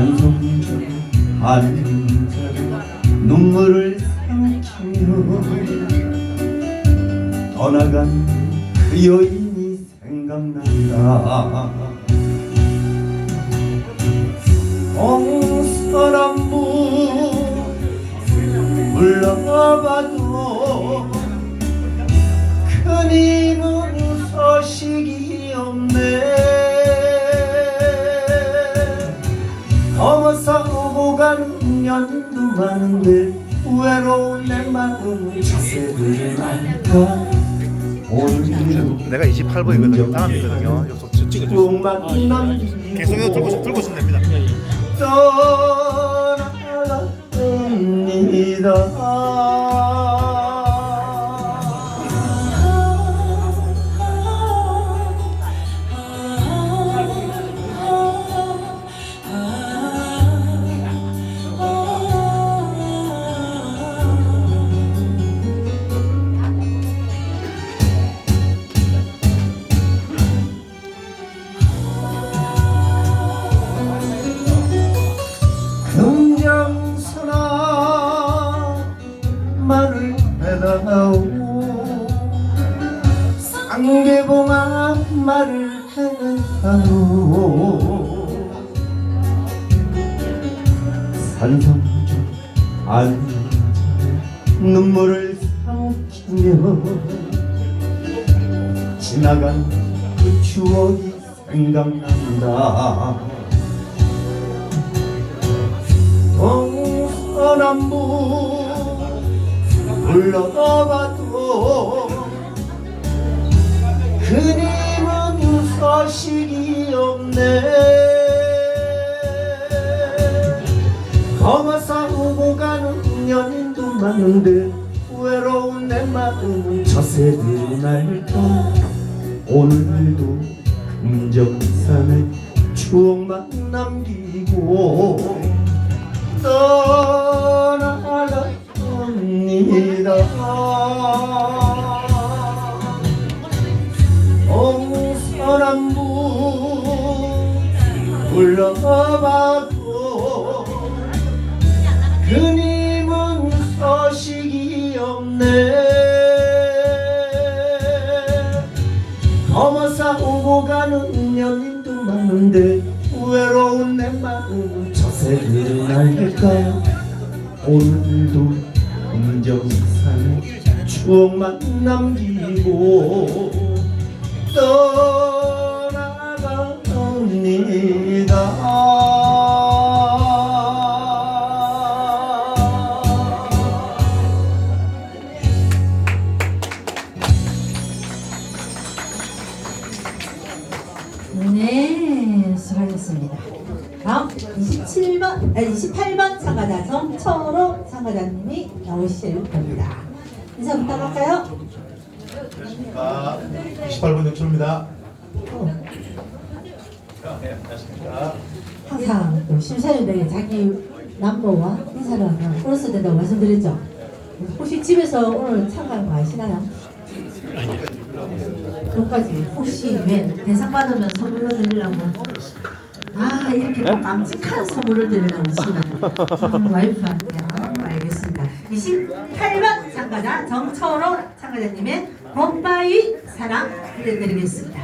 앉아 눈물을 삼키며 떠나간 그 여인이 생각난다. 동서남북 불러봐도 내 내가 28번이거든요. 다음이거든요. 여기서 찍어 꿈만 남기고 계속 이거 들고 들고 있으 상계봉아 말을 해다오 산성주 앉아 눈물을 삼키며 지나간 그 추억이 생각난다 불러봐도 그님은 소식이 없네. 검어서 오고 가는 연인도 많은데 외로운 내 마음은 저새들 날까 오늘도 금정산에 추억만 남기고 떠나갑니 다 동서남북 불러봐도 그님은 소식이 없네. 검어서 오고 가는 연인도 많은데 외로운 내 마음은 저새를 날까? 오늘도 음정산에 추억만 남기고 떠나갑니다 네, 수고하셨습니다. 다음 27번, 아니 28번 참가자 정철호 참가자님이 나오실 겁니다. 인사 부탁할까요? 아, 28번 연출입니다. 항상 또 심사위원들에게 자기 남모와 인사를 하면 플러스 된다고 말씀드렸죠. 혹시 집에서 오늘 참가한 거 아시나요? 그것까지 혹시 왜 대상 받으면 선물로 드리려고 아 이렇게 또 깜찍한 선물을 드리려고? 음, 와이프한테. 28번 참가자 정철호 참가자님의 봄바위 사랑 기대드리겠습니다.